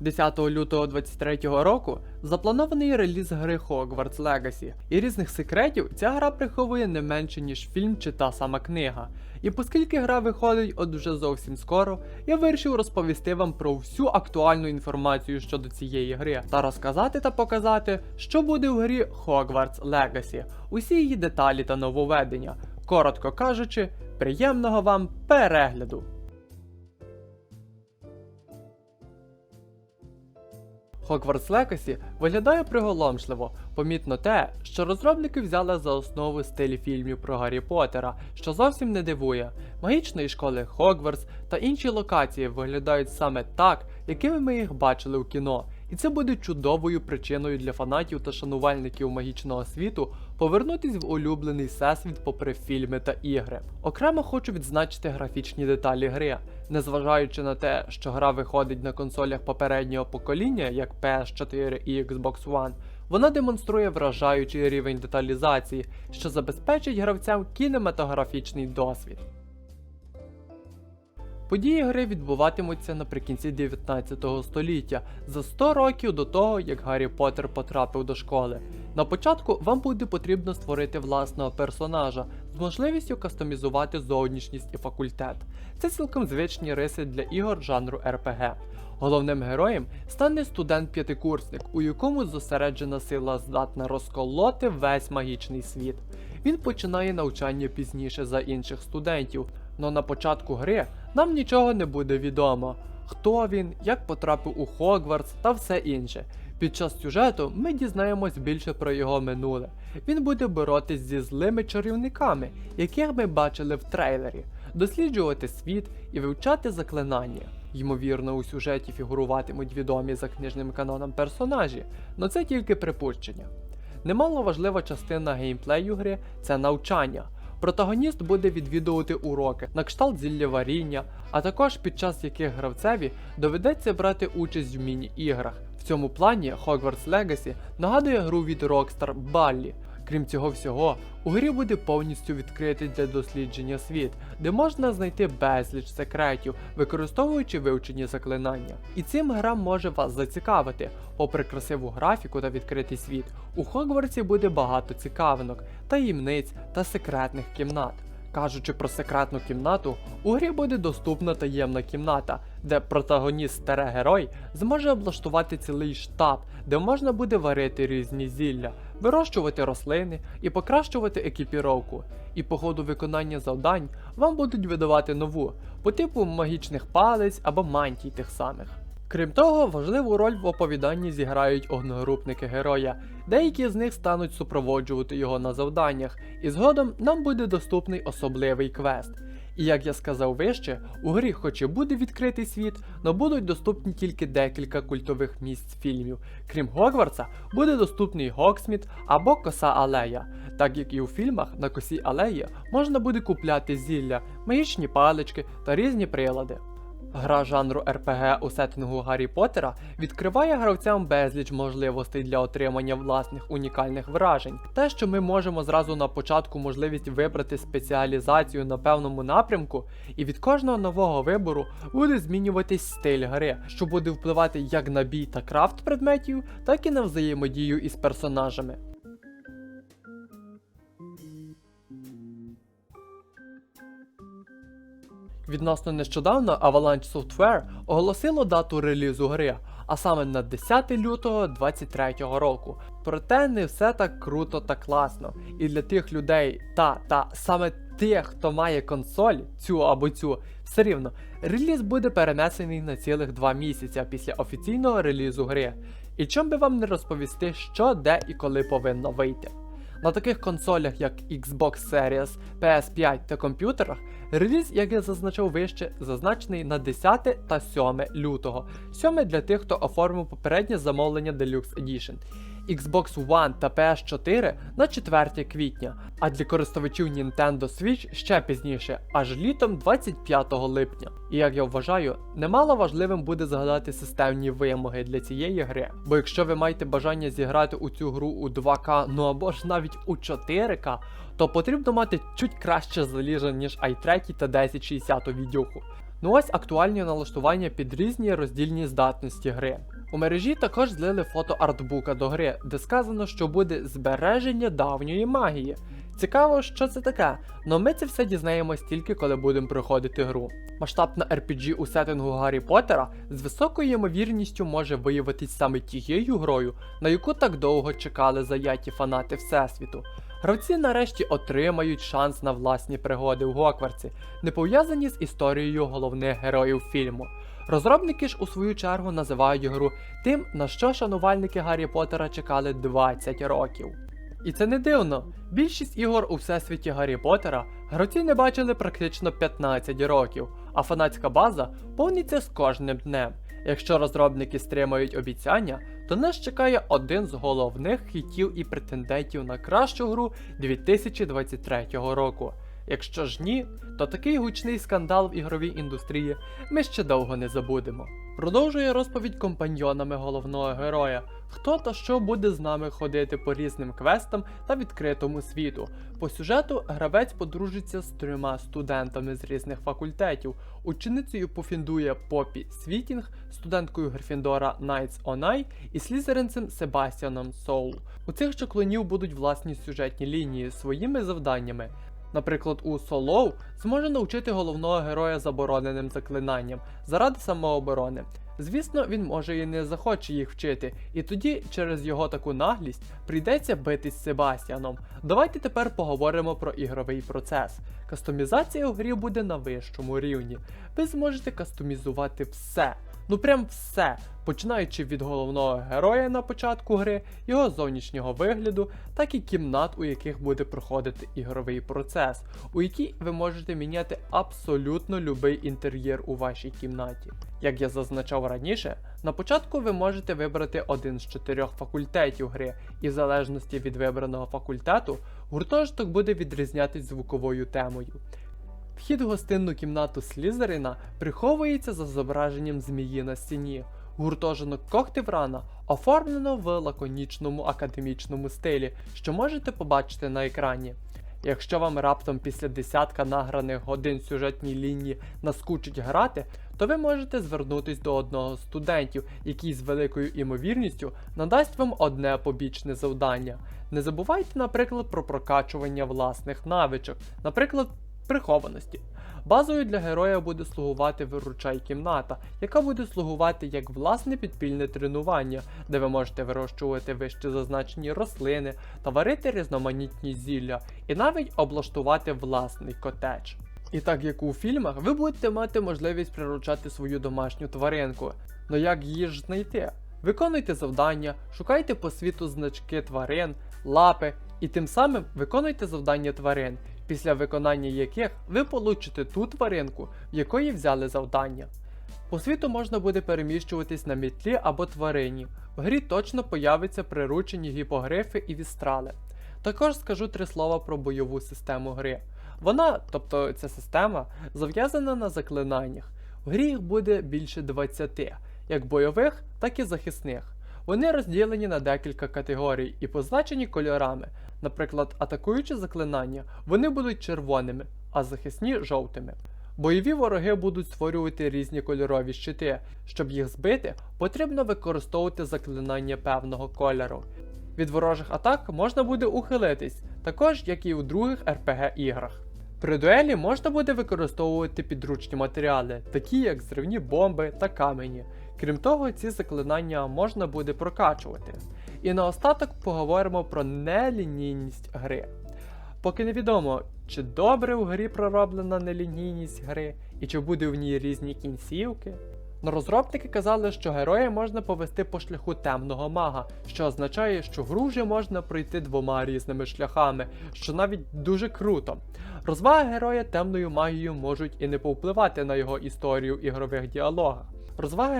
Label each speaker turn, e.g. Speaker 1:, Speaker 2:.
Speaker 1: 10 лютого 2023 року запланований реліз гри Hogwarts Legacy, і різних секретів ця гра приховує не менше, ніж фільм чи та сама книга. І оскільки гра виходить от вже зовсім скоро, я вирішив розповісти вам про всю актуальну інформацію щодо цієї гри та розказати та показати, що буде в грі Hogwarts Legacy, усі її деталі та нововведення. Коротко кажучи, приємного вам перегляду! Hogwarts Legacy виглядає приголомшливо, помітно те, що розробники взяли за основу стиль фільмів про Гаррі Поттера, що зовсім не дивує. Магічної школи Хогвартс та інші локації виглядають саме так, якими ми їх бачили у кіно. І це буде чудовою причиною для фанатів та шанувальників магічного світу повернутись в улюблений всесвіт попри фільми та ігри. Окремо хочу відзначити графічні деталі гри. Незважаючи на те, що гра виходить на консолях попереднього покоління, як PS4 і Xbox One, вона демонструє вражаючий рівень деталізації, що забезпечить гравцям кінематографічний досвід. Події гри відбуватимуться наприкінці 19 століття, за 100 років до того, як Гаррі Поттер потрапив до школи. На початку вам буде потрібно створити власного персонажа з можливістю кастомізувати зовнішність і факультет. Це цілком звичні риси для ігор жанру RPG. Головним героєм стане студент-п'ятикурсник, у якому зосереджена сила здатна розколоти весь магічний світ. Він починає навчання пізніше за інших студентів, но на початку гри нам нічого не буде відомо. Хто він, як потрапив у Хогвартс та все інше. Під час сюжету ми дізнаємось більше про його минуле. Він буде боротись зі злими чарівниками, яких ми бачили в трейлері, досліджувати світ і вивчати заклинання. Ймовірно, у сюжеті фігуруватимуть відомі за книжним каноном персонажі, але це тільки припущення. Немало важлива частина геймплею гри це навчання. Протагоніст буде відвідувати уроки на кшталт зілля варіння, а також під час яких гравцеві доведеться брати участь в міні-іграх. В цьому плані Hogwarts Legacy нагадує гру від Rockstar Bally. Крім цього всього, у грі буде повністю відкритий для дослідження світ, де можна знайти безліч секретів, використовуючи вивчені заклинання. І цим гра може вас зацікавити. Попри красиву графіку та відкритий світ, у Хогвартсі буде багато цікавинок, таємниць та секретних кімнат. Кажучи про секретну кімнату, у грі буде доступна таємна кімната, де протагоніст старе герой зможе облаштувати цілий штаб, де можна буде варити різні зілля, вирощувати рослини і покращувати екіпіровку. І по ходу виконання завдань вам будуть видавати нову, по типу магічних палець або мантій тих самих. Крім того, важливу роль в оповіданні зіграють одногрупники героя, деякі з них стануть супроводжувати його на завданнях, і згодом нам буде доступний особливий квест. І як я сказав вище, у грі хоч і буде відкритий світ, но будуть доступні тільки декілька культових місць фільмів. Крім Гогвартса, буде доступний Гоксміт або Коса Алея. Так як і у фільмах на косі алеї можна буде купляти зілля, магічні палички та різні прилади. Гра жанру RPG у сеттингу Гаррі Поттера відкриває гравцям безліч можливостей для отримання власних унікальних вражень. Те, що ми можемо зразу на початку можливість вибрати спеціалізацію на певному напрямку, і від кожного нового вибору буде змінюватись стиль гри, що буде впливати як на бій та крафт предметів, так і на взаємодію із персонажами. Відносно нещодавно Avalanche Software оголосило дату релізу гри, а саме на 10 лютого 2023 року. Проте не все так круто та класно. І для тих людей та та саме тих, хто має консоль, цю або цю, все рівно, реліз буде перенесений на цілих 2 місяці після офіційного релізу гри. І чом би вам не розповісти, що, де і коли повинно вийти. На таких консолях, як Xbox Series, PS5 та комп'ютерах, реліз, як я зазначав вище, зазначений на 10 та 7 лютого. 7 для тих, хто оформив попереднє замовлення Deluxe Edition. Xbox One та PS4 на 4 квітня, а для користувачів Nintendo Switch ще пізніше, аж літом 25 липня. І як я вважаю, немало важливим буде згадати системні вимоги для цієї гри. Бо якщо ви маєте бажання зіграти у цю гру у 2К, ну або ж навіть у 4К, то потрібно мати чуть краще залізо, ніж i3 та 1060 відюху. Ну ось актуальні налаштування під різні роздільні здатності гри. У мережі також злили фото артбука до гри, де сказано, що буде збереження давньої магії. Цікаво, що це таке, але ми це все дізнаємось тільки коли будемо проходити гру. Масштабна RPG у сеттингу Гаррі Поттера з високою ймовірністю може виявитись саме тією грою, на яку так довго чекали заяті фанати Всесвіту. Гравці нарешті отримають шанс на власні пригоди в Гоквартсі, не пов'язані з історією головних героїв фільму. Розробники ж у свою чергу називають гру тим, на що шанувальники Гаррі Поттера чекали 20 років. І це не дивно. Більшість ігор у всесвіті Гаррі Поттера гравці не бачили практично 15 років, а фанатська база повниться з кожним днем. Якщо розробники стримають обіцяння, то нас чекає один з головних хітів і претендентів на кращу гру 2023 року. Якщо ж ні, то такий гучний скандал в ігровій індустрії ми ще довго не забудемо. Продовжує розповідь компаньйонами головного героя, хто та що буде з нами ходити по різним квестам та відкритому світу. По сюжету гравець подружиться з трьома студентами з різних факультетів. Ученицею пофіндує Попі Світінг, студенткою Грифіндора Найтс Онай і слізеринцем Себастьяном Соул. У цих чоклунів будуть власні сюжетні лінії своїми завданнями. Наприклад, у Солоу зможе навчити головного героя забороненим заклинанням заради самооборони. Звісно, він може і не захоче їх вчити, і тоді через його таку наглість прийдеться битись з Себастьяном. Давайте тепер поговоримо про ігровий процес. Кастомізація у грі буде на вищому рівні. Ви зможете кастомізувати все. Ну прям все, починаючи від головного героя на початку гри, його зовнішнього вигляду, так і кімнат, у яких буде проходити ігровий процес, у якій ви можете міняти абсолютно любий інтер'єр у вашій кімнаті. Як я зазначав раніше, на початку ви можете вибрати один з чотирьох факультетів гри, і в залежності від вибраного факультету, гуртожиток буде відрізнятись звуковою темою. Вхід в гостинну кімнату Слізерина приховується за зображенням змії на стіні. Гуртожинок Когтеврана оформлено в лаконічному академічному стилі, що можете побачити на екрані. Якщо вам раптом після десятка награних годин сюжетній лінії наскучить грати, то ви можете звернутись до одного з студентів, який з великою імовірністю надасть вам одне побічне завдання. Не забувайте, наприклад, про прокачування власних навичок, наприклад, прихованості. Базою для героя буде слугувати виручай кімната, яка буде слугувати як власне підпільне тренування, де ви можете вирощувати вище зазначені рослини та варити різноманітні зілля, і навіть облаштувати власний котедж. І так як у фільмах, ви будете мати можливість приручати свою домашню тваринку. Но як її ж знайти? Виконуйте завдання, шукайте по світу значки тварин, лапи і тим самим виконуйте завдання тварин, після виконання яких ви получите ту тваринку, в якої взяли завдання. По світу можна буде переміщуватись на мітлі або тварині. В грі точно появиться приручені гіпогрифи і вістрали. Також скажу три слова про бойову систему гри. Вона, тобто ця система, зав'язана на заклинаннях. В грі їх буде більше 20, як бойових, так і захисних. Вони розділені на декілька категорій і позначені кольорами. Наприклад, атакуючі заклинання вони будуть червоними, а захисні жовтими. Бойові вороги будуть створювати різні кольорові щити. Щоб їх збити, потрібно використовувати заклинання певного кольору. Від ворожих атак можна буде ухилитись, також як і у других RPG іграх. При дуелі можна буде використовувати підручні матеріали, такі як зривні бомби та камені. Крім того, ці заклинання можна буде прокачувати. І наостаток поговоримо про нелінійність гри. Поки невідомо, чи добре у грі пророблена нелінійність гри, і чи буде в ній різні кінцівки. Но розробники казали, що героя можна повести по шляху темного мага, що означає, що гру вже можна пройти двома різними шляхами, що навіть дуже круто. Розваги героя темною магією можуть і не повпливати на його історію в ігрових діалогах. Розваги